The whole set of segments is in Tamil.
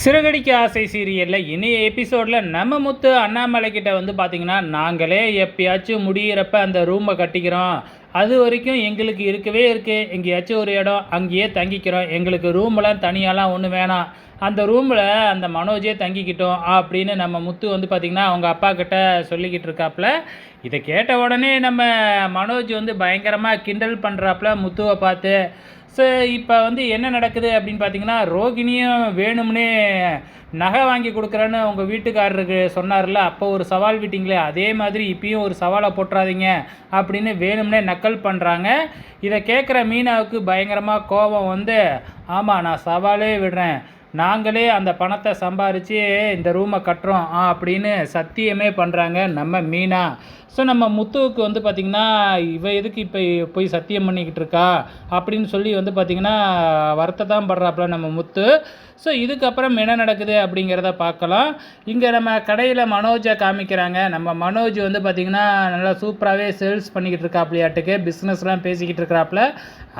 சிறுகடிக்க ஆசை சீரியலில் இனிய எபிசோடில் நம்ம முத்து அண்ணாமலை கிட்ட வந்து பார்த்திங்கன்னா நாங்களே எப்பயாச்சும் முடியிறப்ப அந்த ரூமை கட்டிக்கிறோம். அது வரைக்கும் எங்களுக்கு இருக்கவே இருக்குது எங்கேயாச்சும் ஒரு இடம் அங்கேயே தங்கிக்கிறோம். எங்களுக்கு ரூம்லாம் தனியாலாம் ஒன்றும் வேணாம். அந்த ரூமில் அந்த மனோஜே தங்கிக்கிட்டோம் அப்படின்னு நம்ம முத்து வந்து பார்த்திங்கன்னா அவங்க அப்பா கிட்ட சொல்லிக்கிட்டு இருக்காப்புல. இதை கேட்ட உடனே நம்ம மனோஜ் வந்து பயங்கரமாக கிண்டல் பண்ணுறாப்புல முத்துவை பார்த்து. ஸோ இப்போ வந்து என்ன நடக்குது அப்படின்னு பார்த்தீங்கன்னா ரோகிணியும் வேணும்னே நகை வாங்கி கொடுக்குறேன்னு உங்கள் வீட்டுக்காரருக்கு சொன்னார்ல அப்போ ஒரு சவால் விட்டிங்களே அதே மாதிரி இப்பயும் ஒரு சவாலை போட்டுறாதீங்க அப்படின்னு வேணும்னே நக்கல் பண்ணுறாங்க இதை கேட்குற மீனாவுக்கு பயங்கரமாக கோபம் வந்து ஆமாம் நான் சவாலே விடுறேன். நாங்களே அந்த பணத்தை சம்பாரித்து இந்த ரூமை கட்டுறோம். ஆ அப்படின்னு சத்தியமே பண்ணுறாங்க நம்ம மீனா. ஸோ நம்ம முத்துவுக்கு வந்து பார்த்திங்கன்னா இவ எதுக்கு இப்போ போய் சத்தியம் பண்ணிக்கிட்டு இருக்கா? அப்படின்னு சொல்லி வந்து பார்த்திங்கன்னா வருத்த தான் படுறாப்புல நம்ம முத்து. ஸோ இதுக்கப்புறம் என்ன நடக்குது அப்படிங்கிறத பார்க்கலாம். இங்கே நம்ம கடையில் மனோஜை காமிக்கிறாங்க. நம்ம மனோஜ் வந்து பார்த்திங்கன்னா நல்லா சூப்பராகவே சேல்ஸ் பண்ணிக்கிட்டு இருக்காப்லையாட்டுக்கு பிஸ்னஸ்லாம் பேசிக்கிட்டு இருக்கிறாப்புல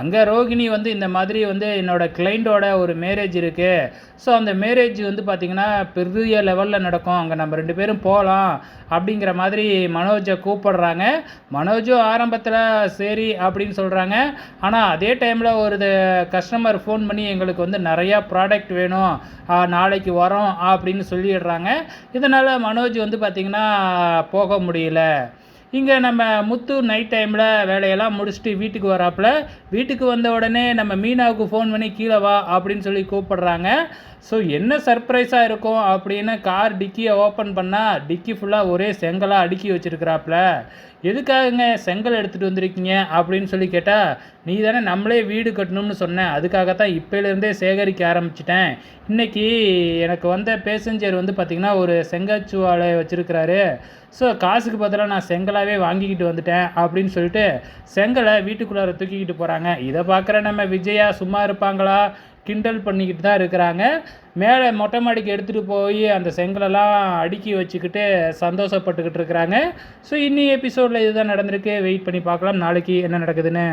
அங்கே ரோகிணி வந்து இந்த மாதிரி வந்து என்னோடய கிளைண்ட்டோட ஒரு மேரேஜ் இருக்குது ஸோ அந்த மேரேஜ் வந்து பார்த்திங்கன்னா பெரிய லெவலில் நடக்கும். அங்கே நம்ம ரெண்டு பேரும் போகலாம் அப்படிங்கிற மாதிரி மனோஜை கூப்பிடுறாங்க. மனோஜும் ஆரம்பத்தில் சரி அப்படின்னு சொல்கிறாங்க ஆனால் அதே டைமில் ஒரு கஸ்டமர் ஃபோன் பண்ணி எங்களுக்கு வந்து நிறையா ப்ராடக்ட் வேணும். நாளைக்கு வரோம் அப்படின்னு சொல்லிடுறாங்க. இதனால் மனோஜ் வந்து பார்த்திங்கன்னா போக முடியல. இங்கே நம்ம முத்து நைட் டைமில் வேலையெல்லாம் முடிச்சுட்டு வீட்டுக்கு வராப்பில். வீட்டுக்கு வந்த உடனே நம்ம மீனாவுக்கு ஃபோன் பண்ணி கீழே வா அப்படின்னு சொல்லி கூப்பிடுறாங்க. ஸோ என்ன சர்ப்ரைஸாக இருக்கும் அப்படின்னு கார் டிக்கியை ஓப்பன் பண்ணால் டிக்கி ஃபுல்லாக ஒரே செங்கலாக அடுக்கி வச்சுருக்கிறாப்புல. எதுக்காகங்க செங்கல் எடுத்துகிட்டு வந்திருக்கீங்க அப்படின்னு சொல்லி கேட்டால் நீ தானே நம்மளே வீடு கட்டணும்னு சொன்னேன் அதுக்காக தான் இப்போலேருந்தே சேகரிக்க ஆரம்பிச்சிட்டேன். இன்றைக்கி எனக்கு வந்த பேசஞ்சர் வந்து பார்த்திங்கன்னா ஒரு செங்கச்சுவாலை வச்சுருக்கிறாரு. ஸோ காசுக்கு பதிலாக நான் செங்கலாக ஃபுல்லாகவே வாங்கிக்கிட்டு வந்துட்டேன் அப்படின்னு சொல்லிட்டு செங்கலை வீட்டுக்குள்ளார தூக்கிக்கிட்டு போகிறாங்க இதை பார்க்குற நம்ம விஜயா சும்மா இருப்பாங்களா? கிண்டல் பண்ணிக்கிட்டு தான் இருக்கிறாங்க. மேலே மொட்டை மாடிக்கு எடுத்துகிட்டு போய் அந்த செங்கலெல்லாம் அடுக்கி வச்சுக்கிட்டு சந்தோஷப்பட்டுக்கிட்டு இருக்கிறாங்க. ஸோ இன்னி எபிசோடில் இதுதான் நடந்திருக்கு. வெயிட் பண்ணி பார்க்கலாம். நாளைக்கு என்ன நடக்குதுன்னு.